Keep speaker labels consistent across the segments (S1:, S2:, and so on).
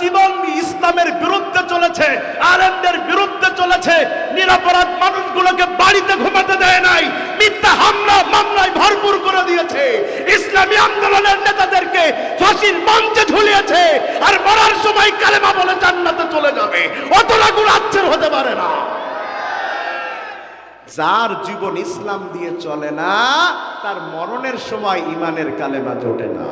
S1: জীবন ইসলামের বিরুদ্ধে চলেছে, আলেমদের বিরুদ্ধে চলেছে, নিরাপরাধ মানুষগুলোকে বাড়িতে ঘুমাতে দেয় নাই, মিথ্যা হামলা, মামলায় ভরপুর করে দিয়েছে, ইসলামী আন্দোলনের নেতাদেরকে ফাঁসির মঞ্চে ঝুলিয়েছে, আর মরার সময় কালেমা বলে জান্নাতে চলে যাবে অতটা গুণাচ্ছের হতে পারে না। যার জীবন ইসলাম দিয়ে চলে না, তার মরণের সময় ইমানের কালেমা জোটে না।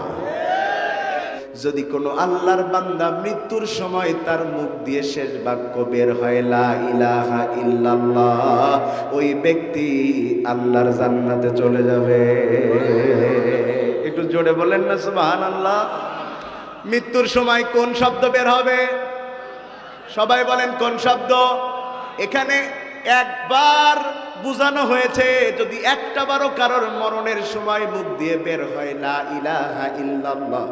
S1: যদি কোনো আল্লাহর বান্দা মৃত্যুর সময় তার মুখ দিয়ে শেষ বাক্য বের হয়, লা ইলাহা ইল্লাল্লাহ ওই ব্যক্তি আল্লাহর জান্নাতে চলে যাবে। একটু জোরে বলেন না, সুবহানাল্লাহ। মৃত্যুর সময় কোন শব্দ বের হবে? সবাই বলেন কোন শব্দ? এখানে একবার বুঝানো হয়েছে, যদি একটা বারো কারোর মরণের সময় মুখ দিয়ে বের হয় না ইলাহা ইল্লাল্লাহ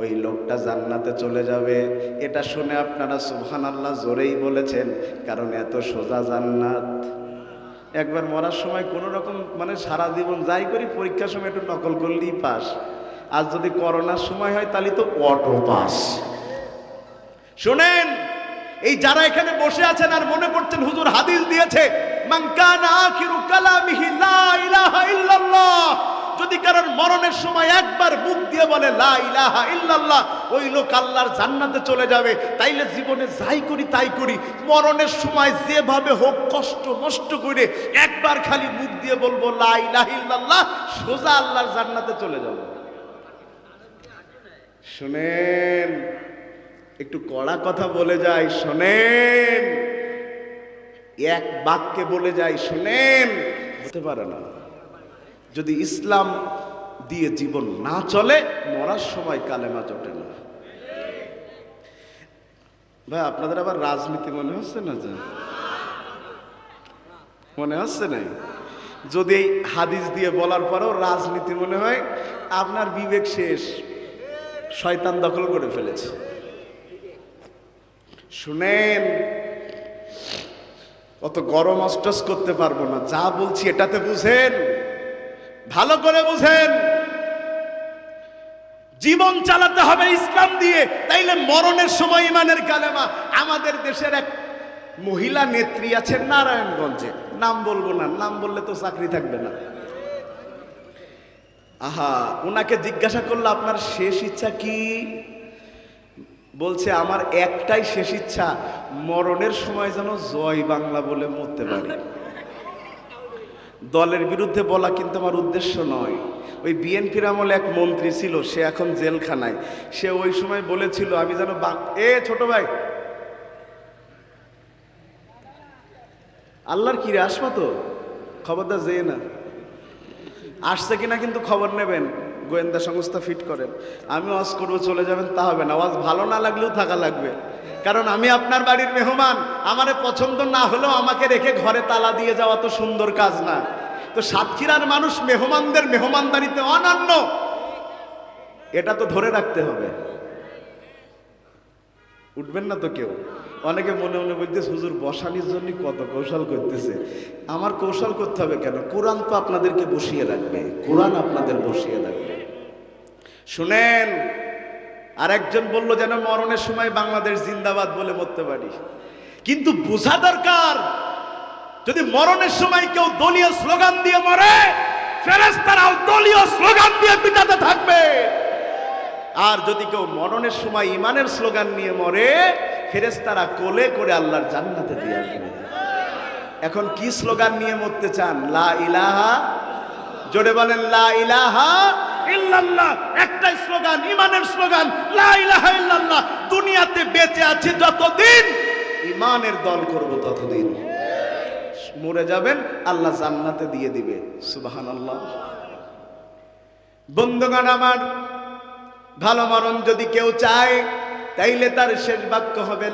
S1: ওই লোকটা জান্নাতে চলে যাবে। এটা শুনে আপনারা সুবহান আল্লাহ জোরেই বলেছেন, কারণ এত সোজা জান্নাত। একবার মরার সময় কোনো রকম মানে সারা জীবন যাই করি, পরীক্ষার সময় একটু নকল করলেই পাস। আর যদি করোনার সময় হয়, তাহলে তো অটো পাস শোনেন, এই যারা এখানে বসে আছেন আর মনে করছেন হুজুর হাদিস দিয়েছে, মান কানা আখিরু কালামিহি লা ইলাহা ইল্লাল্লাহ যদি কারোর মরণের সময় একবার মুখ দিয়ে বলে, লা ইলাহা ইল্লাল্লাহ। ওই লোক আল্লাহর জান্নাতে চলে যাবে। তাইলে জীবনে যাই করি, তাই করি। মরণের সময় যেভাবে হোক কষ্ট, নষ্ট করে একবার খালি মুখ দিয়ে বলব, লা ইলাহা সোজা আল্লাহর জান্নাতে চলে যাব। শুনেন, একটু কড়া কথা বলে যাই, শোনেন। এক বাক্যে বলে যাই, শোনেন। হতে পারে না। যদি ইসলাম দিয়ে জীবন না চলে, মরার সময় কালেমা চটে না। ভাই, আপনাদের আবার রাজনীতি মনে হচ্ছে না যে? মনে হচ্ছে না যদি এই হাদিস দিয়ে বলার পরেও রাজনীতি মনে হয়, আপনার বিবেক শেষ। শয়তান দখল করে ফেলেছে। শুনেন, অত গরম অস্টস করতে পারব না। যা বলছি এটাতে বুঝেন। ভালো করে বুঝেন। জীবন চালাতে হবে ইসলাম দিয়ে, তাইলে মরণের সময় ইমানের কালেমা। আমাদের দেশের এক মহিলা নেত্রী আছেন নারায়ণগঞ্জে। নাম বলব না, নাম বললে তো চাকরি থাকবে না। আহা ওনাকে জিজ্ঞাসা করল আপনার শেষ ইচ্ছা কি? বলছে, আমার একটাই শেষ ইচ্ছা, মরণের সময় যেন জয় বাংলা বলে মরতে পারি। দলের বিরুদ্ধে বলা কিন্তু আমার উদ্দেশ্য নয়। ওই বিএনপির আমলে এক মন্ত্রী ছিল, সে এখন জেলখানায়। সে ওই সময় বলেছিল, আমি যেন এ ছোট ভাই! আল্লাহর কিরে আসবা তো? খবরদার যেয়ে না। আসছে কিনা কিন্তু খবর নেবেন, গোয়েন্দা সংস্থা ফিট করেন। আমি ওয়াজ করব, চলে যাবেন, তা হবে না। ওয়াজ ভালো না লাগলেও থাকা লাগবে। কারণ আমি আপনার বাড়ির মেহমান। আমারে পছন্দ না হলেও আমাকে রেখে ঘরে তালা দিয়ে যাওয়া তো সুন্দর কাজ না। তো সাতক্ষীরার মানুষ মেহমানদের মেহমানদারিতে অনন্য। এটা তো ধরে রাখতে হবে। উঠবেন না তো কেউ। অনেকে মনে মনে বলতেছে, হুজুর, বসানির জন্য কত কৌশল করতেছে। আমার কৌশল করতে হবে কেন? কোরআন তো আপনাদেরকে বসিয়ে রাখবে। কোরআন আপনাদের বসিয়ে রাখবে। শুনেন আর একজন বলল যেন মরণের সময় বাংলাদেশ জিন্দাবাদ বলে মরতে পারি। কিন্তু বোঝা দরকার যদি মরণের সময় কেউ দলীয় স্লোগান দিয়ে মরে ফেরেস্তারাও দলীয় স্লোগান দিয়ে পিটাতে থাকবে। আর যদি কেউ মরণের সময় ইমানের স্লোগান নিয়ে মরে ফেরেস্তারা কোলে করে আল্লাহর জান্নাতে দিয়ে আসবে। এখন কি স্লোগান নিয়ে মরতে চান? লা ইলাহা, জোরে বলেন, লা ইলাহা ইল্লাল্লাহ। একটাই স্লোগান ইমানের স্লোগান, লা ইলাহা ইল্লাল্লাহ। দুনিয়াতে বেঁচে আছি যতদিন ইমানের দল করব ততদিন। মরে যাবেন, আল্লাহ জান্নাতে দিয়ে দিবে। সুবাহান আল্লাহ বন্ধুগণ আমার, ভালো মরণ যদি কেউ চায়, তাইলে তার শেষ বাক্য হবে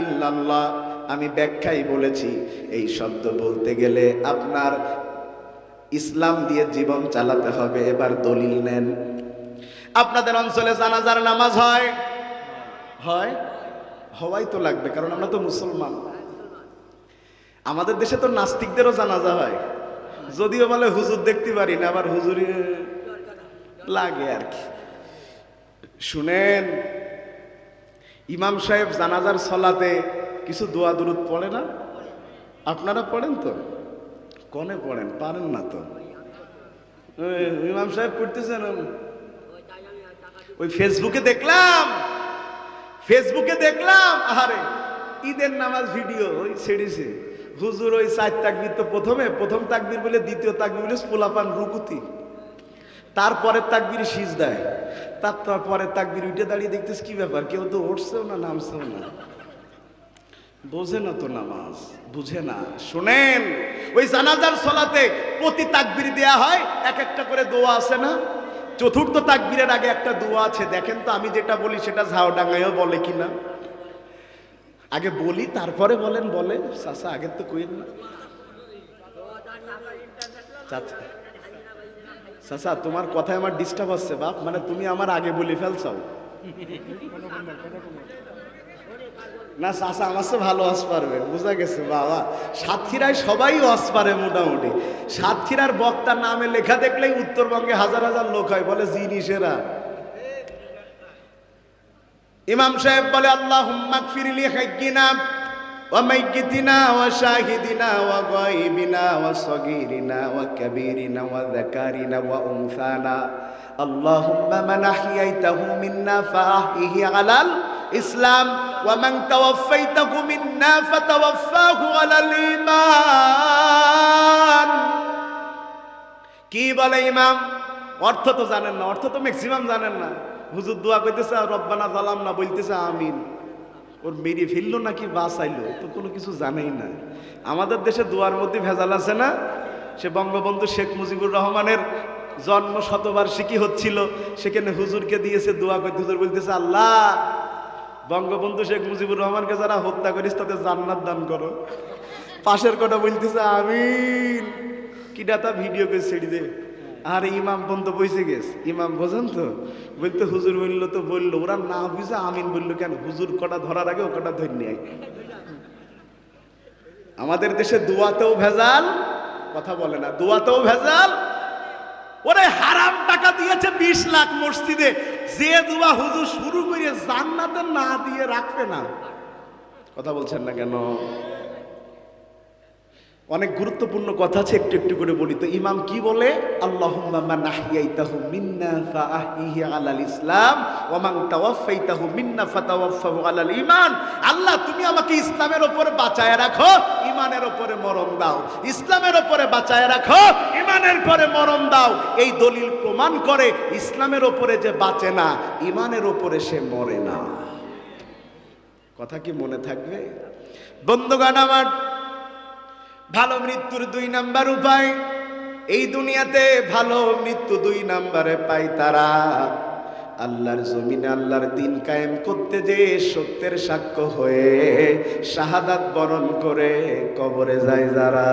S1: ইল্লাল্লাহ। আমি ব্যাখ্যাই বলেছি, এই শব্দ বলতে গেলে আপনার ইসলাম দিয়ে জীবন চালাতে হবে। এবার দলিল নেন। আপনাদের অঞ্চলে জানাজার নামাজ হয়? হয়। হওয়াই তো লাগবে, কারণ আমরা তো মুসলমান। আমাদের দেশে তো নাস্তিকদেরও জানাজা হয়। যদিও বলে হুজুর দেখতে পারি না, আবার হুজুরি লাগে আর কি। শুনেন, ইমাম সাহেব জানাজার সলাতে কিছু দোয়া দুরুদ পড়ে না? আপনারা পড়েন তো? কনে পড়েন? পারেন না তো। ইমাম সাহেব পড়তেছেন ওই ফেসবুকে দেখলাম ফেসবুকে দেখলাম আরে ঈদের নামাজ ভিডিও, ওই ছেড়েছে। হুজুর ওই চার তাকবির তো প্রথমে, প্রথম তাকবির বলে দ্বিতীয় তাকবির বলে পোলাপান রুকুতি। তারপরের তাকবির শীষ দেয় তার তারপরের তাকবির উঠে দাঁড়িয়ে দেখতেছ কি ব্যাপার? কেউ তো উঠছেও না, নামছেও না। বোঝে না তো নামাজ, বুঝে না। শোনেন, ওই জানাজার সলাতে প্রতি তাকবির দেয়া হয়, এক একটা করে দোয়া আছে না? চতুর্থ তাকবিরের আগে একটা দোয়া আছে। দেখেন তো আমি যেটা বলি সেটা ঝাউডাঙ্গায়ও বলে কিনা। আগে বলি, তারপরে বলেন বলে চাচা, আগে তো কইন না। চাচা তোমার কথায় আমার ডিস্টার্ব হচ্ছে, বাপ। মানে তুমি আমার আগে বলে ফেলছাও না, চাচা, আমার সে ভালো হস পারবে বোঝা গেছে, বাবা। সাতক্ষীরায় সবাই হস পারে মোটামুটি। সাতক্ষীরার বক্তার নামে লেখা দেখলেই উত্তরবঙ্গে হাজার হাজার লোক হয়, বলে জিনিসেরা। ইমাম সাহেব বলে আল্লাহ হুম্মাক ফিরিলি হাইকিনা وميتنا وشاهدنا وغائبنا وصغيرنا وكبيرنا وذكارنا وأنثانا اللهم من أحييته منا فأحيه على الإسلام ومن توفيته منا فتوفاه على الإيمان কি বলে ইমাম অর্থ তো জানেন না অর্থ তো ম্যাক্সিমাম জানেন না হুজুর দোয়া কইতেছে আর রব্বানা জালাম না বলতেছে, আমিন। ওর মেরে ফেলল নাকি, বাঁচাইলো তো কোনো কিছু জানেই না। আমাদের দেশে দোয়ার মধ্যে ভেজাল আছে না? সে বঙ্গবন্ধু শেখ মুজিবুর রহমানের জন্ম শতবার্ষিকী হচ্ছিল, সেখানে হুজুরকে দিয়েছে দোয়া করতে হুজুর বলতেছে, আল্লাহ, বঙ্গবন্ধু শেখ মুজিবুর রহমানকে যারা হত্যা করিস, তাদের জান্নাত দান করো। পাশের কথা বলতেছে, আমিন। কিটা তা ভিডিও করে ছেড়ে দে। আর ইমাম বন্ধ বসে গেছে। ইমাম বোঝেন তো? বলতে হুজুর বলল তো বলল, ওরা না বুঝে আমিন বলল কেন? হুজুর কটা ধরার আগে ও কটা ধরে আমাদের দেশে দোয়াতেও ভেজাল, কথা বলে না, দোয়াতেও ভেজাল। ওরে হারাম টাকা দিয়েছে বিশ লাখ মসজিদে, যে দোয়া হুজুর শুরু করে জান্নাতে না দিয়ে রাখবে না। কথা বলছেন না কেন? অনেক গুরুত্বপূর্ণ কথা আছে, একটু একটু করে বলি। তো ইমাম কি বলে? ইসলাম মান ঈমান। আল্লাহ, তুমি আমাকে ইসলামের ওপরে বাঁচায় রাখো, ঈমানের ওপরে মরণ দাও। ইসলামের উপরে বাঁচায় রাখো ইমানের পরে মরণ দাও। এই দলিল প্রমাণ করে ইসলামের উপরে যে বাঁচে না ইমানের ওপরে সে মরে না। কথা কি মনে থাকবে? বন্ধুগণ আমার ভালো মৃত্যুর দুই নাম্বার উপায়। এই দুনিয়াতে ভালো মৃত্যু দুই নাম্বারে পাই তারা। আল্লাহর জমিনে আল্লাহর দিন কায়েম করতে যে সত্যের সাক্ষ্য হয়ে শাহাদাত বরণ করে কবরে যায় যারা।